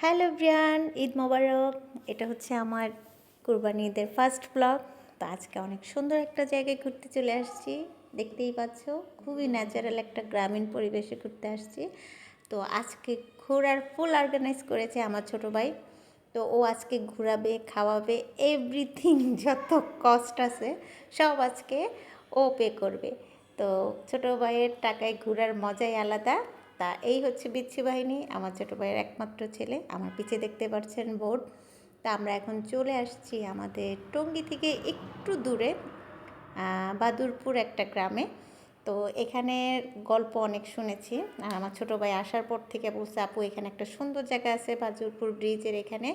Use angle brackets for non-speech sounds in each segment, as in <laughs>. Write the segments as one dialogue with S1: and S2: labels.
S1: Hello Brian, Eid মোবারক। এটা হচ্ছে আমার কুরবানি ঈদের ফার্স্ট ব্লগ তো আজকে অনেক সুন্দর একটা জায়গায় ঘুরতে চলে আসছি। দেখতেই পাচ্ছ, খুবই ন্যাচারাল একটা গ্রামীণ পরিবেশে ঘুরতে আসছি। তো আজকে ঘোরার ফুল অর্গানাইজ করেছে আমার ছোট ভাই। তো ও আজকে ঘোরাবে, খাওয়াবে এভরিথিং <laughs> যত কস্ট আছে, সব আজকে ও পে করবে। তো ছোট ভাইয়ের টাকায় ঘোরার মজাই আলাদা। তা এই হচ্ছে বিচ্ছু বাহিনী, আমার ছোটো ভাইয়ের একমাত্র ছেলে, আমার পিছে দেখতে পাচ্ছেন বোর্ড। তা আমরা এখন চলে আসছি আমাদের টঙ্গী থেকে একটু দূরে বাদুরপুর একটা গ্রামে। তো এখানে গল্প অনেক শুনেছি, আর আমার ছোটো ভাই আসার পর থেকে বলছে, আপু, এখানে একটা সুন্দর জায়গা আছে বাদুরপুর ব্রিজের এখানে,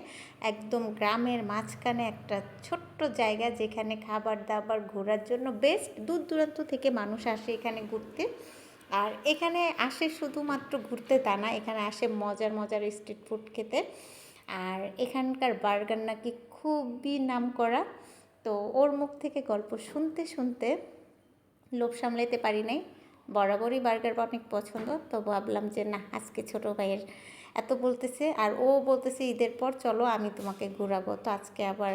S1: একদম গ্রামের মাঝখানে একটা ছোট্ট জায়গা যেখানে খাবার দাবার ঘোরার জন্য বেস্ট দূর দূরান্ত থেকে মানুষ আসে এখানে ঘুরতে। আর এখানে আসে শুধুমাত্র ঘুরতে তা না, এখানে আসে মজার মজার স্ট্রিট ফুড খেতে। আর এখানকার বার্গার নাকি খুবই নাম করা তো ওর মুখ থেকে গল্প শুনতে শুনতে লোভ সামলাতে পারি নাই। বরাবরই বার্গার অনেক পছন্দ তো ভাবলাম যে না, আজকে ছোটো ভাইয়ের এত বলতেছে আর ও বলতেছে ঈদের পর, চলো আমি তোমাকে ঘোরাবো। তো আজকে আবার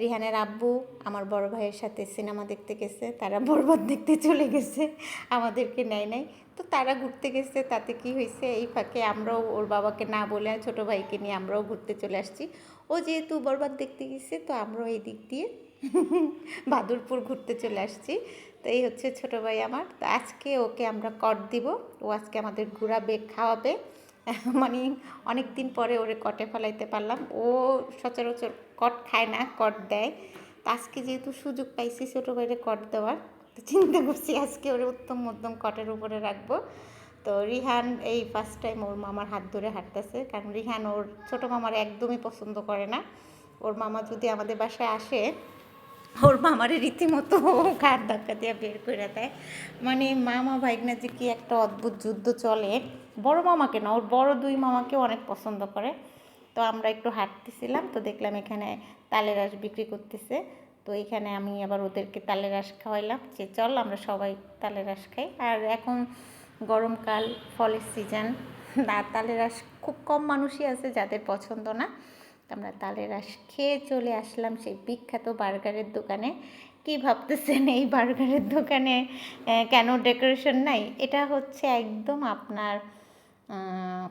S1: রিহানের আব্বু আমার বড় ভাইয়ের সাথে সিনেমা দেখতে গেছে, তারা বরবাদ দেখতে চলে গেছে, আমাদেরকে নেয় নাই। তো তারা ঘুরতে গেছে, তাতে কি হয়েছে? এই ফাঁকে আমরাও ওর বাবাকে না বলে ছোটো ভাইকে নিয়ে আমরাও ঘুরতে চলে আসছি। ও যেহেতু বরবাদ দেখতে গেছে, তো আমরাও এই দিক দিয়ে <laughs> বাদুরপুর ঘুরতে চলে আসছি। তো এই হচ্ছে ছোটো ভাই আমার। তো আজকে ওকে আমরা কট দিব। ও আজকে আমাদের ঘোরাবে, খাওয়াবে। <laughs> মানে অনেক দিন পরে ওরে কটে ফেলাইতে পারলাম। ও সচরাচর কট খায় না, কট দেয়। তো আজকে যেহেতু সুযোগ পাইছি ছোটো বাইরে কট দেওয়ার, তো চিন্তা করছি আজকে ওরে উত্তম মধ্যম কটের উপরে রাখব। তো রিহান এই ফার্স্ট টাইম ওর মামার হাত ধরে হাঁটতেছে, কারণ রিহান ওর ছোটো মামার একদমই পছন্দ করে না। ওর মামা যদি আমাদের বাসায় আসে, ওর মামারে রীতিমতো ঘাট ধাক্কা দিয়ে বের করে দেয়। মানে মামা ভাইগনা যে কি একটা অদ্ভুত যুদ্ধ চলে। বড় মামাকে না, ওর বড় দুই মামাকে অনেক পছন্দ করে। তো আমরা একটু হাঁটতেছিলাম, তো দেখলাম এখানে তালের রস বিক্রি করতেছে। তো এখানে আমি আবার ওদেরকে তালের রস খাওয়াইলাম, যে চল আমরা সবাই তালের রস খাই। আর এখন গরমকাল, ফলের সিজন আর তালের রস খুব কম মানুষই আছে যাদের পছন্দ না। আমরা তালের রস খেয়ে চলে আসলাম সেই বিখ্যাত বার্গারের দোকানে। কি ভাবতেছেন এই বার্গারের দোকানে কেন ডেকোরেশন নাই? এটা হচ্ছে একদম আপনার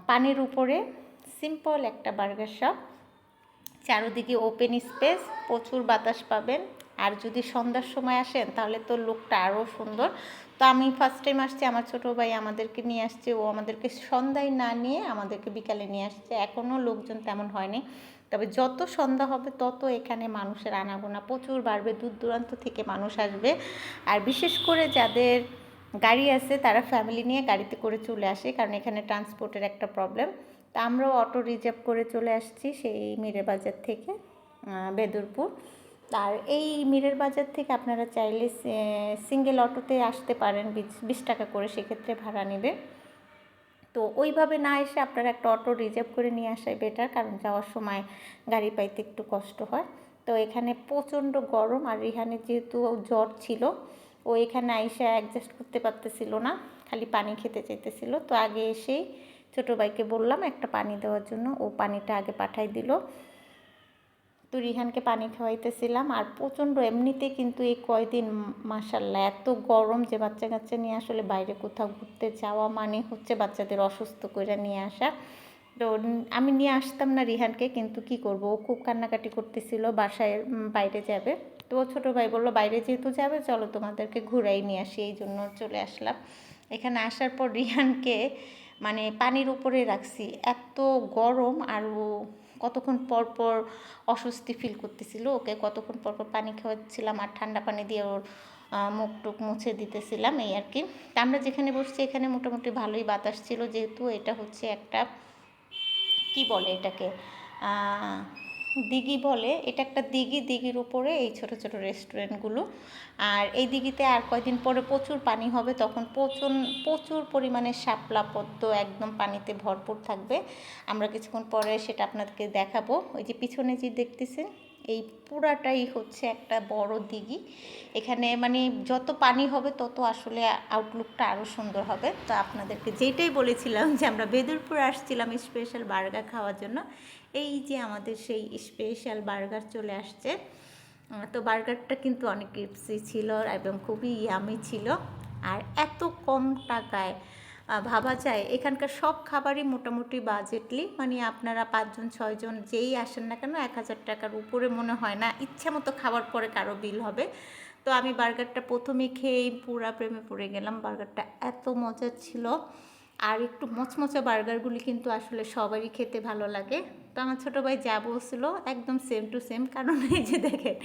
S1: পানির উপরে সিম্পল একটা বার্গার শপ চারোদিকে ওপেন স্পেস প্রচুর বাতাস পাবেন। আর যদি সন্ধ্যার সময় আসেন, তাহলে তো লুকটা আরও সুন্দর। তো আমি ফার্স্ট টাইম আসছি, আমার ছোটো ভাই আমাদেরকে নিয়ে আসছে, ও আমাদেরকে সন্ধ্যায় না নিয়ে আমাদেরকে বিকালে নিয়ে আসছে। এখনও লোকজন তেমন হয়নি। তবে যত সন্ধ্যা হবে, তত এখানে মানুষের আনাগোনা প্রচুর বাড়বে। দূর দূরান্ত থেকে মানুষ আসবে। আর বিশেষ করে যাদের গাড়ি আছে, তারা ফ্যামিলি নিয়ে গাড়িতে করে চলে আসে, কারণ এখানে ট্রান্সপোর্টের একটা প্রবলেম তা আমরাও অটো রিজার্ভ করে চলে আসছি সেই মিরে বাজার থেকে বেদুরপুর। আর এই মিরের বাজার থেকে আপনারা চাইলে সিঙ্গেল অটোতে আসতে পারেন, বিশ টাকা করে সেক্ষেত্রে ভাড়া নেবে। তো ওইভাবে না এসে আপনারা একটা অটো রিজার্ভ করে নিয়ে আসাই বেটার কারণ যাওয়ার সময় গাড়ি পাইতে একটু কষ্ট হয়। তো এখানে প্রচণ্ড গরম, আর রিহানের যেহেতু জ্বর ছিল ও এখানে আইসা অ্যাডজাস্ট করতে পারতেছিল না, খালি পানি খেতে চাইতেছিল। তো আগে এসেই ছোটো ভাইকে বললাম একটা পানি দেওয়ার জন্য, ও পানিটা আগে পাঠাই দিল। তো রিহানকে পানি খাওয়াইতেছিলাম আর প্রচণ্ড এমনিতে কিন্তু এই কয়দিন মাসাল্লাহ এত গরম যে বাচ্চা কাচ্চা নিয়ে আসলে বাইরে কোথাও ঘুরতে যাওয়া মানে হচ্ছে বাচ্চাদের অসুস্থ করে নিয়ে আসা। তো আমি নিয়ে আসতাম না রিহানকে, কিন্তু কি করব? ও খুব কান্নাকাটি করতেছিল, বাসায় বাইরে যাবে। তো ও ছোটো ভাই বলল, বাইরে যেহেতু যাবে, চলো তোমাদেরকে ঘুরাই নিয়ে আসি। এই জন্য চলে আসলাম। এখানে আসার পর রিহানকে মানে পানির উপরে রাখছি। এত গরম আর ও কতক্ষণ পর পর অস্বস্তি ফিল করতেছিল। ওকে কতক্ষণ পর পর পানি খাওয়াচ্ছিলাম আর ঠান্ডা পানি দিয়ে ওর মুখ টুক মুছে দিতেছিলাম এই আর কি। তা আমরা যেখানে বসছি এখানে মোটামুটি ভালোই বাতাস ছিল। যেহেতু এটা হচ্ছে একটা, কি বলে এটাকে? দিঘি বলে, এটা একটা দিঘি, দিঘির উপরে এই ছোট ছোট রেস্টুরেন্টগুলো আর এই দিঘিতে আর কয়দিন পরে প্রচুর পানি হবে, তখন প্রচুর প্রচুর পরিমাণে শাপলা পদ্ম একদম পানিতে ভরপুর থাকবে। আমরা কিছুক্ষণ পরে সেটা আপনাদেরকে দেখাবো। ওই যে পিছনে যে দেখতেছেন এই পুরাটাই হচ্ছে একটা বড় দিঘি। এখানে মানে যত পানি হবে তত আসলে আউটলুকটা আরও সুন্দর হবে। তো আপনাদেরকে যেটাই বলেছিলাম যে আমরা বেদুরপুর আসছিলাম স্পেশাল বার্গার খাওয়ার জন্য, এই যে আমাদের সেই স্পেশাল বার্গার চলে আসছে। তো বার্গারটা কিন্তু অনেক ক্রিপসি ছিল এবং খুবই ইয়ামি ছিল। আর এত কম টাকায় ভাবা যায়। এখানকার সব খাবারই মোটামুটি বাজেটলি মানে আপনারা পাঁচজন, ছয়জন যেই আসেন না কেন এক হাজার টাকার উপরে মনে হয় না, ইচ্ছা মতো খাবার পরে কারও বিল হবে। তো আমি বার্গারটা প্রথমে খেয়েই পুরা প্রেমে পড়ে গেলাম, বার্গারটা এত মজার ছিল। আর একটু মচমচা বার্গারগুলি কিন্তু আসলে সবারই খেতে ভালো লাগে। তো আমার ছোটো ভাই যা বলছিল একদম সেম টু সেম কারণ এই যে দেখেন,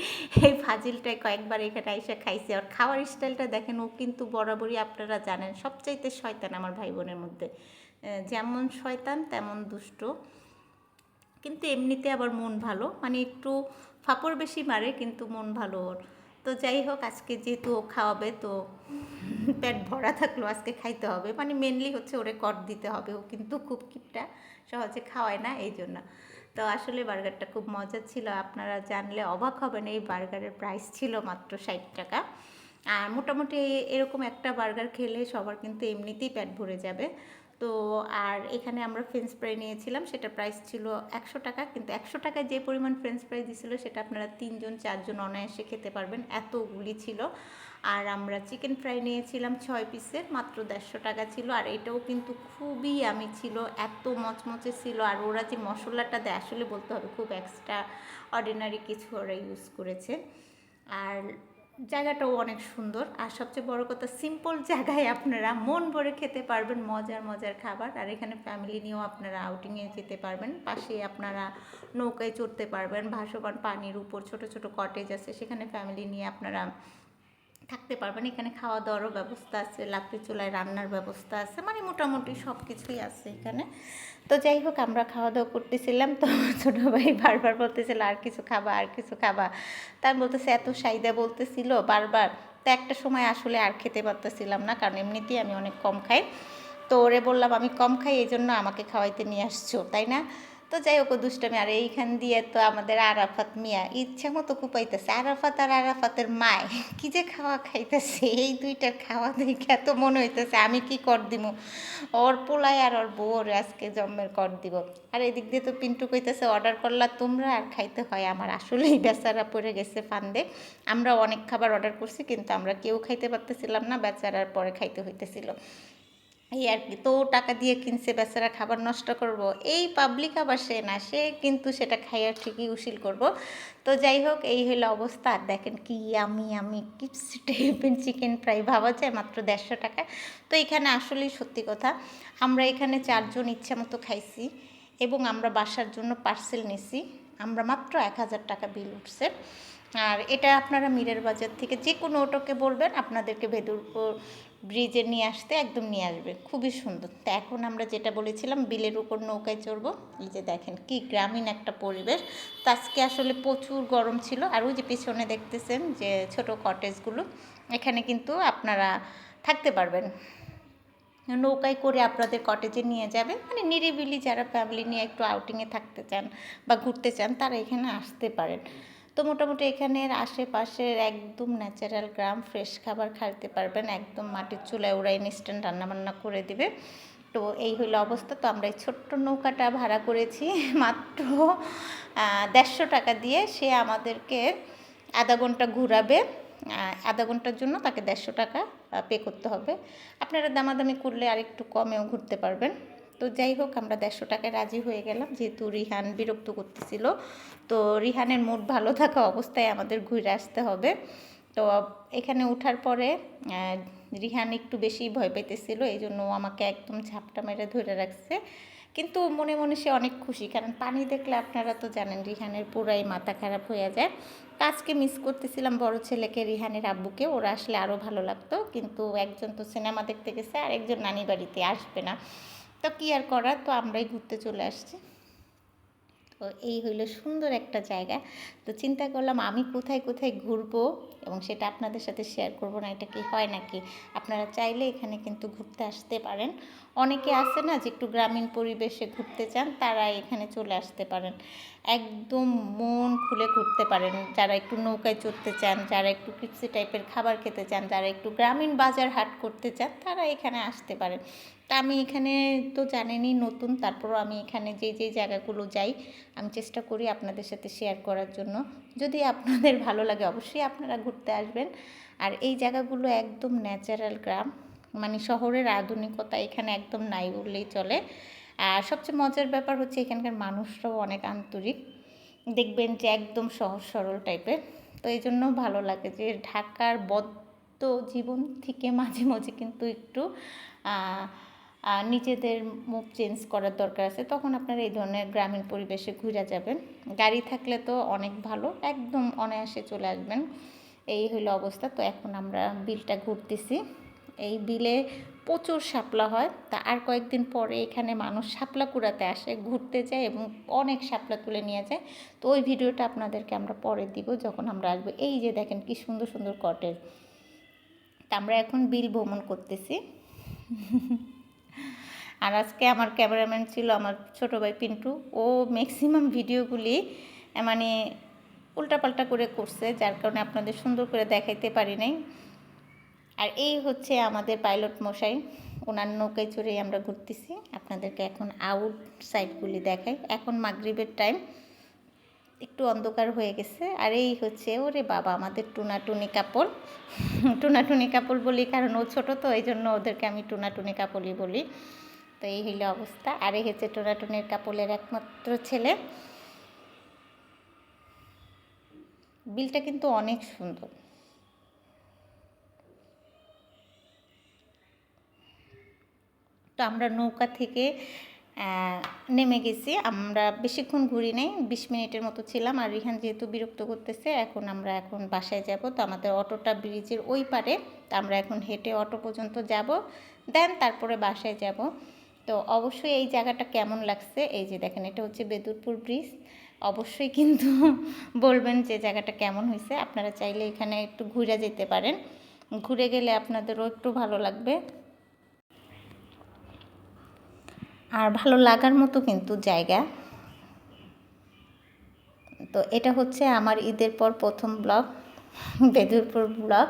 S1: এই ফাজিলটাই কয়েকবার এখানে এসে খাইছে। আর খাওয়ার স্টাইলটা দেখেন, ও কিন্তু বরাবরই আপনারা জানেন, সবচাইতে শয়তান আমার ভাই বোনের মধ্যে। যেমন শয়তান, তেমন দুষ্ট। কিন্তু এমনিতে আবার মন ভালো। মানে একটু ফাপড় বেশি মারে, কিন্তু মন ভালো ওর। তো যাই হোক, আজকে যেহেতু ও খাওয়াবে, তো পেট ভরা থাকল, আজকে খাইতে হবে। মানে মেনলি হচ্ছে ওরে কট দিতে হবে। ও কিন্তু খুব কিপটা, সহজে খাওয়ায় না, এই জন্য। তো আসলে বার্গারটা খুব মজার ছিল। আপনারা জানলে অবাক হবেন, এই বার্গারের প্রাইস ছিল মাত্র ষাট টাকা। আর মোটামুটি এরকম একটা বার্গার খেলে সবার কিন্তু এমনিতেই পেট ভরে যাবে। তো আর এখানে আমরা ফ্রেঞ্চ ফ্রাই নিয়েছিলাম, সেটা প্রাইস ছিল একশো টাকা, কিন্তু একশো টাকায় যে পরিমাণ ফ্রেঞ্চ ফ্রাই দিছিল, সেটা আপনারা তিনজন, চারজন অনায়াসে খেতে পারবেন, এতগুলি ছিল। আর আমরা চিকেন ফ্রাই নিয়েছিলাম ছয় পিসের, মাত্র দেড়শো টাকা ছিল, আর এটাও কিন্তু খুবই আমি ছিল, এত মচমচে ছিল, আর ওরা যে মশলাটা দেয়, আসলে বলতে হবে খুব এক্সট্রা অর্ডিনারি কিছু ওরা ইউজ করেছে। আর জায়গাটাও অনেক সুন্দর। আর সবচেয়ে বড় কথা সিম্পল জায়গায় আপনারা মন ভরে খেতে পারবেন মজার মজার খাবার। আর এখানে ফ্যামিলি নিয়েও আপনারা আউটিংয়ে যেতে পারবেন। পাশে আপনারা নৌকায় চড়তে পারবেন। ভাসমান পানির উপর ছোট ছোট কটেজ আছে। সেখানে ফ্যামিলি নিয়ে আপনারা থাকতে পারবেন এখানে খাওয়া দাওয়ারও ব্যবস্থা আছে লাকড়ি চুলায় রান্নার ব্যবস্থা আছে মানে মোটামুটি সব কিছুই আছে এখানে। তো যাই হোক, আমরা খাওয়া দাওয়া করতেছিলাম, তো ছোটো ভাই বারবার বলতেছিল, আর কিছু খাবা, আর কিছু খাবা। তা আমি বলতেছি, এত সাইদা বলতেছিল বারবার। তো একটা সময় আসলে আর খেতে পারতেছিলাম না, কারণ এমনিতেই আমি অনেক কম খাই। তো ওরে বললাম, আমি কম খাই, এই জন্য আমাকে খাওয়াইতে নিয়ে আসছো। তাই না? তো যাই হোক দুষ্টামি। আর এইখান দিয়ে তো আমাদের আরাফাত মিয়া ইচ্ছা মতো কুপাইতেছে। আরাফাত আর আরাফাতের মায়, কি যে খাওয়া খাইতেছে? এই দুইটার খাওয়া দেখে এত মনে হইতেছে, আমি কি কর দিব ওর পোলাই আর ওর বউর আজকে জন্মের কর দিব। আর এদিক দিয়ে তো পিন্টু কইতেছে, অর্ডার করলা তোমরা আর খাইতে হয় আমার। আসলেই বেচারা পড়ে গেছে ফান্দে। আমরা অনেক খাবার অর্ডার করছি, কিন্তু আমরা কেউ খাইতে পারতেছিলাম না, বেচারার পরে খাইতে হইতেছিল। এই আর কি, তো টাকা দিয়ে কিনছে, বেচারা খাবার নষ্ট করব। এই পাবলিক আবার সে না, সে কিন্তু সেটা খাইয়া ঠিকই উশিল করব। তো যাই হোক, এই হলো অবস্থা। আর দেখেন কি আমি আমি কিপস টাইপের চিকেন ফ্রাই ভাবা যায় মাত্র দেড়শো টাকা তো এখানে আসলেই সত্যি কথা, আমরা এখানে চারজন ইচ্ছা মতো খাইছি এবং আমরা বাসার জন্য পার্সেল নিছি। আমরা মাত্র এক হাজার টাকা বিল উঠছে। আর এটা আপনারা মিরের বাজার থেকে যে কোনো অটোকে বলবেন, আপনাদেরকে ভেদুরপুর ব্রিজে নিয়ে আসতে একদম নিয়ে আসবে। খুবই সুন্দর। তো এখন আমরা যেটা বলেছিলাম, বিলের উপর নৌকায় চড়বো। এই যে দেখেন কি গ্রামীণ একটা পরিবেশ। তো আজকে আসলে প্রচুর গরম ছিল। আর ওই যে পিছনে দেখতেছেন যে ছোট কটেজগুলো এখানে কিন্তু আপনারা থাকতে পারবেন। নৌকায় করে আপনাদের কটেজে নিয়ে যাবে। মানে নিরিবিলি যারা ফ্যামিলি নিয়ে একটু আউটিংয়ে থাকতে চান বা ঘুরতে চান, তারা এখানে আসতে পারেন। তো মোটামুটি এখানের আশেপাশের একদম ন্যাচারাল গ্রাম ফ্রেশ খাবার খাইতে পারবেন, একদম মাটির চুলায় ওরা ইনস্ট্যান্ট রান্নাবান্না করে দিবে। তো এই হলো অবস্থা, তো আমরা এই ছোট্ট নৌকাটা ভাড়া করেছি <laughs> মাত্র দেড়শো টাকা দিয়ে। সে আমাদেরকে আধা ঘণ্টা ঘুরাবে আধা ঘণ্টার জন্য তাকে দেড়শো টাকা পে করতে হবে। আপনারা দামাদামি করলে আর একটু কমেও ঘুরতে পারবেন। তো যাই হোক, আমরা দেড়শো টাকায় রাজি হয়ে গেলাম, যেহেতু রিহান বিরক্ত করতেছিল। তো রিহানের মুড ভালো থাকা অবস্থায় আমাদের ঘুরে আসতে হবে। তো এখানে ওঠার পরে রিহান একটু বেশি ভয় পেতেছিল এই জন্য আমাকে একদম ঝাপটা মেরে ধরে রাখছে। কিন্তু মনে মনে সে অনেক খুশি, কারণ পানি দেখলে আপনারা তো জানেন রিহানের পুরাই মাথা খারাপ হয়ে যায়। তো আজকে মিস করতেছিলাম বড় ছেলেকে, রিহানের আব্বুকে, ওরা আসলে আরও ভালো লাগতো। কিন্তু একজন তো সিনেমা দেখতে গেছে আর একজন নানি বাড়িতে আসবে না। তো কী আর করার? তো আমরাই ঘুরতে চলে আসছি। তো এই হইল সুন্দর একটা জায়গা। তো চিন্তা করলাম আমি কোথায় কোথায় ঘুরবো এবং সেটা আপনাদের সাথে শেয়ার করব না, এটা কি হয় নাকি? আপনারা চাইলে এখানে কিন্তু ঘুরতে আসতে পারেন। অনেকে আছে না যে একটু গ্রামীণ পরিবেশে ঘুরতে চান, তারা এখানে চলে আসতে পারেন। একদম মন খুলে ঘুরতে পারেন। যারা একটু নৌকায় চড়তে চান, যারা একটু ক্রিপসি টাইপের খাবার খেতে চান, যারা একটু গ্রামীণ বাজার হাট করতে চান, তারা এখানে আসতে পারেন। তা আমি এখানে তো জানেনই নতুন, তারপরও আমি এখানে যে যে জায়গাগুলো যাই, আমি চেষ্টা করি আপনাদের সাথে শেয়ার করার জন্য। যদি আপনাদের ভালো লাগে অবশ্যই আপনারা ঘুরতে আসবেন। আর এই জায়গাগুলো একদম ন্যাচারাল গ্রাম মানে শহরের আধুনিকতা এখানে একদম নাই বললেই চলে। আর সবচেয়ে মজার ব্যাপার হচ্ছে এখানকার মানুষরাও অনেক আন্তরিক। দেখবেন যে একদম সহজ সরল টাইপের তো এই জন্য ভালো লাগে যে ঢাকার বদ্ধ জীবন থেকে মাঝে মাঝে কিন্তু একটু নিজেদের মুভ চেঞ্জ করার দরকার আছে, তখন আপনারা এই ধরনের গ্রামীণ পরিবেশে ঘুরে যাবেন। গাড়ি থাকলে তো অনেক ভালো, একদম অনায়াসে চলে আসবেন। এই হইল অবস্থা, তো এখন আমরা বিলটা ঘুরতেছি। এই বিলে প্রচুর শাপলা হয়, তা আর কয়েকদিন পরে এখানে মানুষ শাপলা কুড়াতে আসে, ঘুরতে যায় এবং অনেক শাপলা তুলে নিয়ে যায়। তো ওই ভিডিওটা আপনাদেরকে আমরা পরে দিব, যখন আমরা আসব। এই যে দেখেন কি সুন্দর সুন্দর কটেজ তা আমরা এখন বিল ভ্রমণ করতেছি। আর আজকে আমার ক্যামেরাম্যান ছিল আমার ছোটো ভাই পিন্টু। ও ম্যাক্সিমাম ভিডিওগুলি মানে উল্টাপাল্টা করে করছে, যার কারণে আপনাদের সুন্দর করে দেখাইতে পারি নাই। আর এই হচ্ছে আমাদের পাইলট মশাই। ওনার নৌকায় চড়েই আমরা ঘুরতেছি। আপনাদেরকে এখন আউট সাইডগুলি দেখাই। এখন মাগরীবের টাইম একটু অন্ধকার হয়ে গেছে। আর এই হচ্ছে, ওরে বাবা, আমাদের টুনাটুনি কাপড় টুনাটুনি কাপড় বলি, কারণ ও ছোটো তো এই জন্য ওদেরকে আমি টুনাটুনি কাপড়ই বলি। তো এই হইল অবস্থা। আর এই হচ্ছে টুনাটুনির কাপড়ের একমাত্র ছেলে। বিলটা কিন্তু অনেক সুন্দর। তো আমরা নৌকা থেকে নেমে গেছি। আমরা বেশিক্ষণ ঘুরি নাই, বিশ মিনিটের মতো ছিলাম। আর রিহান যেহেতু বিরক্ত করতেছে, এখন আমরা এখন বাসায় যাব। তো আমাদের অটোটা ব্রিজের ওই পারে। তো আমরা এখন হেঁটে অটো পর্যন্ত যাব। দেন তারপরে বাসায় যাব। তো অবশ্যই এই জায়গাটা কেমন লাগছে? এই যে দেখেন, এটা হচ্ছে বেদুরপুর ব্রিজ। অবশ্যই কিন্তু <laughs> বলবেন যে জায়গাটা কেমন হয়েছে আপনারা চাইলে এখানে একটু ঘুরে যেতে পারেন। ঘুরে গেলে আপনাদেরও একটু ভালো লাগবে। আর ভালো লাগার মতো কিন্তু জায়গা। তো এটা হচ্ছে আমার ঈদের পর প্রথম ব্লগ, <laughs> বেদুরপুর ব্লগ।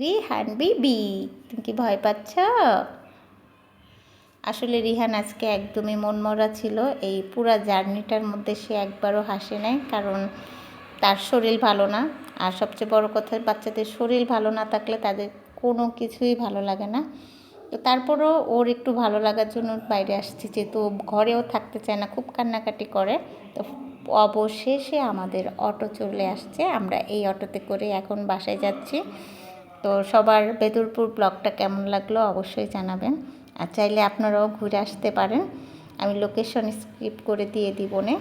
S1: রিহান বিবি, তুমি কি ভয় পাচ্ছ? আসলে রিহান আজকে একদমই মনমরা ছিল, এই পুরা জার্নিটার মধ্যে সে একবারও হাসে নাই, কারণ তার শরীর ভালো না। আর সবচেয়ে বড় কথা, বাচ্চাদের শরীর ভালো না থাকলে তাদের কোনো কিছুই ভালো লাগে না। তো তারপরও ওর একটু ভালো লাগার জন্য বাইরে আসছি, যেহেতু ঘরেও থাকতে চায় না, খুব কান্নাকাটি করে। তো অবশেষে আমাদের অটো চলে আসছে, আমরা এই অটোতে করে এখন বাসায় যাচ্ছি। তো সবার বেদুরপুর ব্লগটা কেমন লাগল অবশ্যই জানাবেন। আর চাইলে আপনারাও ঘুরে আসতে পারেন। আমি লোকেশন স্কিপ করে দিয়ে দিব নে।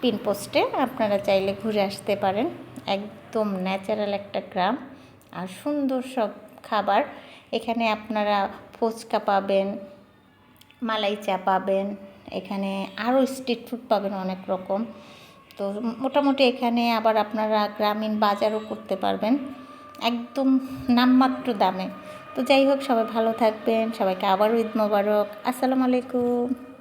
S1: পিন পোস্টে আপনারা চাইলে ঘুরে আসতে পারেন। একদম ন্যাচারাল একটা গ্রাম। আর সুন্দর সব খাবার। এখানে আপনারা ফুচকা পাবেন, মালাই চা পাবেন। এখানে আরও স্ট্রিট ফুড পাবেন অনেক রকম। তো মোটামুটি এখানে আবার আপনারা গ্রামীণ বাজারও করতে পারবেন। একদম নামমাত্র দামে। তো যাই হোক, সবাই ভালো থাকবেন, সবাইকে আবার ঈদ মোবারক। আসসালামু আলাইকুম।